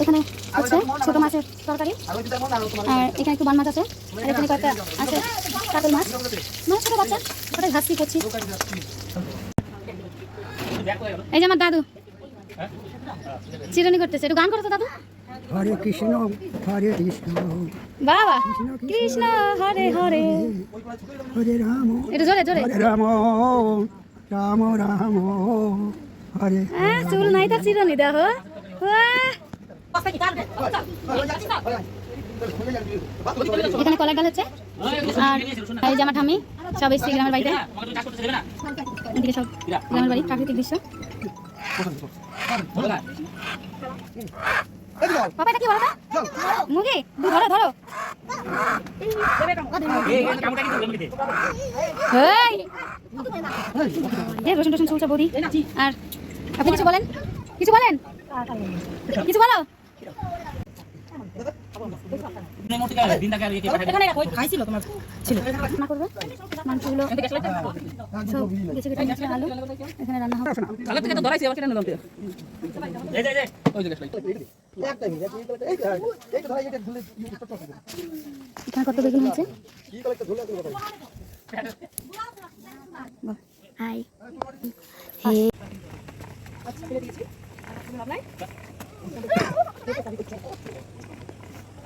এখানে হচ্ছে ছোট মাছের তরকারি। আর এখানে একটু বান মাছ আছে। আর এখানে কয়েকটা আছে কাতল মাছ। মানে ছোট বাচ্চা। ওটাই ভাসি করছি? এই যে আমার দাদু। চিরনি করতেছে একটু গান করো তো দাদু। হরে কৃষ্ণ হরে কৃষ্ণ। বাবা কৃষ্ণ হরে হরে। হরে রাম একটু জোরে জোরে। হরে রাম রাম রাম হরে হ্যাঁ চুল নাই তার চিরনি দেখো। এখানে কলার ডাল হচ্ছে। আর এই যে আমার ঠাম্মি সব এসছে গ্রামের বাড়িতে। এদিকে সব গ্রামের বাড়ি প্রাকৃতিক দৃশ্য। বাবা রসুন টসুন চলছে বৌদি। আর আপনি কিছু বলেন? কিছু বলেন? কিছু বলো? রান্না করবে মাংসগুলো সব গেছে কেটে নিচ্ছে আলু এখানে রান্না হবে কালে থেকে তো ধরাইছি আবার কেন নিলাম এই যে ওই যে এখানে কত বেগুন আছে হাই হে কি হচ্ছে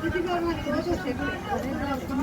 どうぞ。